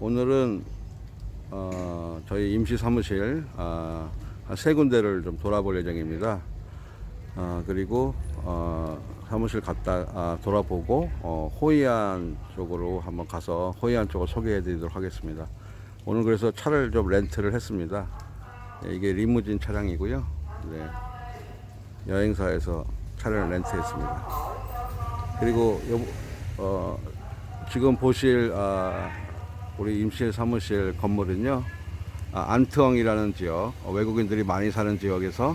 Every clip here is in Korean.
오늘은 어, 저희 임시 사무실 아, 한세 군데를 좀 돌아볼 예정입니다. 아, 그리고 어, 사무실 갔다 아, 돌아보고 어, 호이안 쪽으로 한번 가서 호이안 쪽을 소개해드리도록 하겠습니다. 오늘 그래서 차를 좀 렌트를 했습니다. 네, 이게 리무진 차량이고요. 네, 여행사에서 차를 렌트했습니다. 그리고 요, 어, 지금 보실 아, 우리 임실 사무실 건물은요 아, 안트엉이라는 지역 어, 외국인들이 많이 사는 지역에서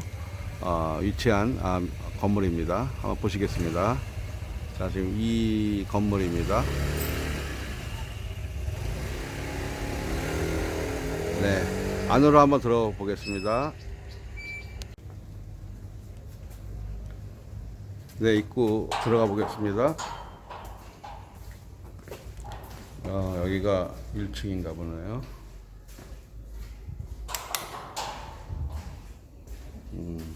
어, 위치한 아, 건물입니다. 한번 보시겠습니다. 자 지금 이 건물입니다. 네 안으로 한번 들어보겠습니다. 네 입구 들어가 보겠습니다. 어, 여기가 1층인가 보네요. 음,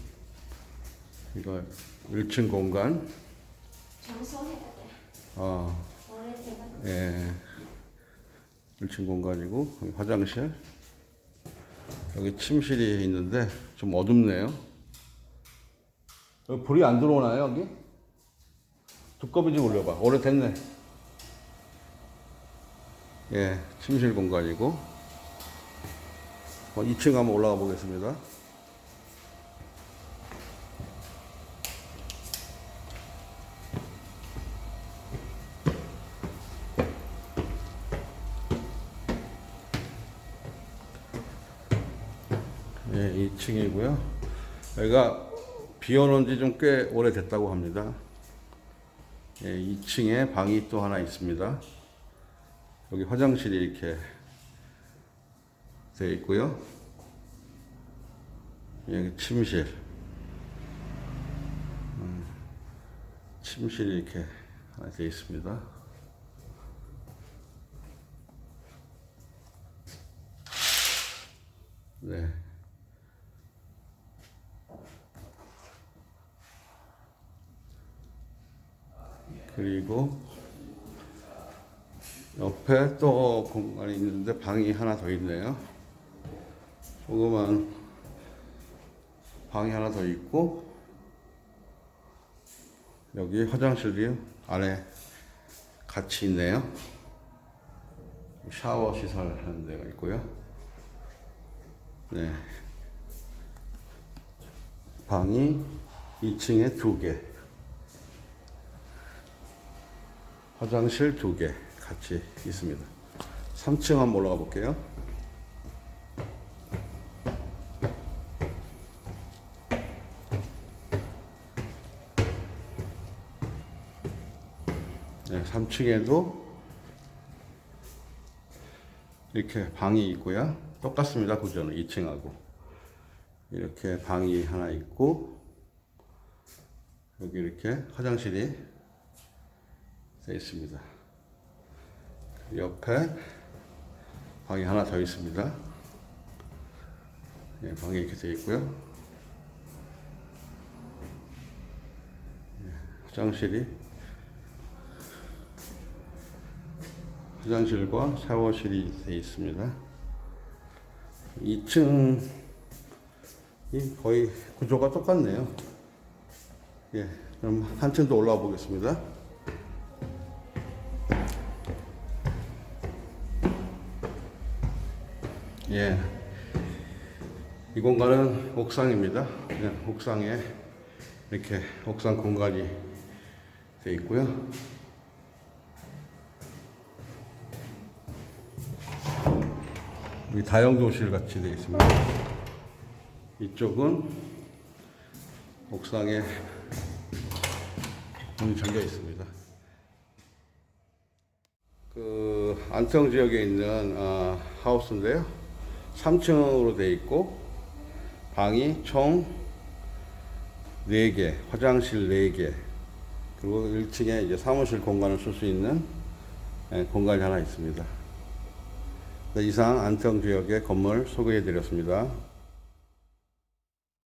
이거 1층 공간. 어, 예. 1층 공간이고, 화장실. 여기 침실이 있는데, 좀 어둡네요. 여기 불이 안 들어오나요, 여기? 두꺼비 좀 올려봐. 오래됐네. 예, 침실 공간이고. 어, 2층 한번 올라가 보겠습니다. 예, 2층이고요. 여기가 비워놓은 지 좀 꽤 오래됐다고 합니다. 예, 2층에 방이 또 하나 있습니다. 여기 화장실이 이렇게 되어 있고요. 여기 침실. 음, 침실이 이렇게 하나 되어 있습니다. 네. 그리고 옆에 또 공간이 있는데 방이 하나 더 있네요. 조그만 방이 하나 더 있고 여기 화장실이 안에 같이 있네요. 샤워 시설 하는 데가 있고요. 네. 방이 2층에 두 개. 화장실 두 개 같이 있습니다. 3층 한번 올라가 볼게요. 네, 3층에도 이렇게 방이 있고요. 똑같습니다. 구조는 2층하고. 이렇게 방이 하나 있고, 여기 이렇게 화장실이 되어 있습니다. 그 옆에 방이 하나 더 있습니다. 예, 방이 이렇게 되어 있고요. 예, 화장실이 화장실과 샤워실이 되어 있습니다. 2층이 거의 구조가 똑같네요. 예, 그럼 한 층 더 올라가 보겠습니다. 예. 이 공간은 옥상입니다. 그냥 옥상에 이렇게 옥상 공간이 되어 있고요. 여기 다용도실 같이 되어 있습니다. 이쪽은 옥상에 문이 잠겨 있습니다. 그 안평 지역에 있는 아, 하우스인데요. 3층으로 되어 있고 방이 총 4개, 화장실 4개, 그리고 1층에 이제 사무실 공간을 쓸 수 있는 예, 공간이 하나 있습니다. 네, 이상 안평 지역의 건물 소개해 드렸습니다.